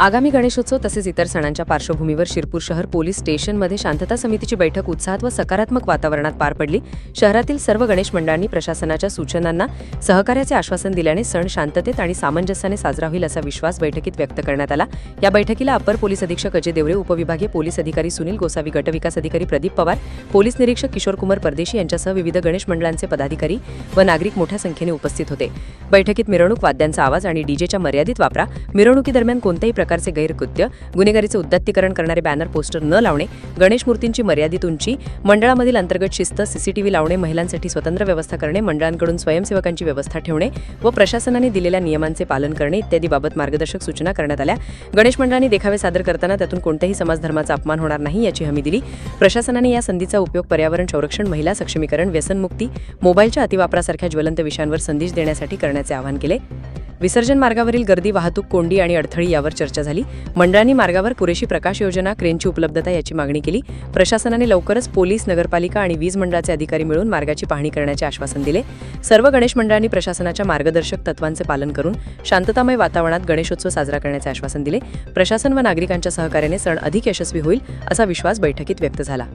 आगामी गणेशोत्सव तसेच इतर सणांच्या पार्श्वभूमीवर शिरपूर शहर पोलीस स्टेशनमध्ये शांतता समितीची बैठक उत्साहात व सकारात्मक वातावरणात पार पडली. शहरातील सर्व गणेश मंडळांनी प्रशासनाच्या सूचनांना सहकार्याचे आश्वासन दिल्याने सण शांततेत आणि सामंजस्याने साजरा होईल असा विश्वास बैठकीत व्यक्त करण्यात आला. या बैठकीला अपर पोलीस अधीक्षक अजय देवरे उपविभागीय पोलीस अधिकारी सुनील गोसावी गटविकास अधिकारी प्रदीप पवार पोलीस निरीक्षक किशोर कुमार परदेशी यांच्यासह विविध गणेश मंडळांचे पदाधिकारी व नागरिक मोठ्या संख्येने उपस्थित होते. बैठकीत मिरवणूक वाद्यांचा आवाज आणि डीजेच्या मर्यादित वापरा. मिरवणुकीदरम्यान कोणत्याही प्रकारचे गैरकृत्य गुन्हेगारीचे उद्दत्तीकरण करणारे बॅनर पोस्टर न लावणे गणेश मूर्तींची मर्यादित उंची मंडळामधील अंतर्गत शिस्त सीसीटीव्ही लावणे महिलांसाठी स्वतंत्र व्यवस्था करणे मंडळांकडून स्वयंसेवकांची व्यवस्था ठेवणे व प्रशासनाने दिलेल्या नियमांचे पालन करणे इत्यादी बाबत मार्गदर्शक सूचना करण्यात आल्या. गणेश मंडळांनी देखावे सादर करताना त्यातून कोणत्याही समाजधर्माचा अपमान होणार नाही याची हमी दिली. प्रशासनाने या संधीचा उपयोग पर्यावरण संरक्षण महिला सक्षमीकरण व्यसनमुक्ती मोबाईलच्या अतिवापरासारख्या ज्वलंत विषयांवर संदेश देण्यासाठी करण्याचे आवाहन केले. विसर्जन मार्गावरील गर्दी वाहतूक कोंडी आणि अडथळी यावर चर्चा झाली. मंडळांनी मार्गावर पुरेशी प्रकाश योजना क्रेनची उपलब्धता याची मागणी केली. प्रशासनाने लवकरच पोलीस नगरपालिका आणि वीज मंडळाचे अधिकारी मिळून मार्गाची पाहणी करण्याचे आश्वासन दिले. सर्व गणेश मंडळांनी प्रशासनाच्या मार्गदर्शक तत्वांचे पालन करून शांततामय वातावरणात गणेशोत्सव साजरा करण्याचे आश्वासन दिले. प्रशासन व नागरिकांच्या सहकार्याने सण अधिक यशस्वी होईल असा विश्वास बैठकीत व्यक्त झाला.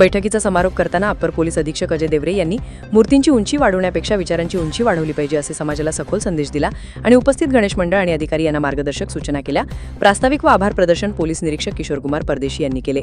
बैठकीचा समारोप करताना अप्पर पोलीस अधीक्षक अजय देवरे यांनी मूर्तींची उंची वाढवण्यापेक्षा विचारांची उंची वाढवली पाहिजे असे समाजाला सखोल संदेश दिला आणि उपस्थित गणेश मंडळ आणि अधिकारी यांना मार्गदर्शक सूचना केल्या. प्रास्ताविक व आभार प्रदर्शन पोलीस निरीक्षक किशोर कुमार परदेशी यांनी केले.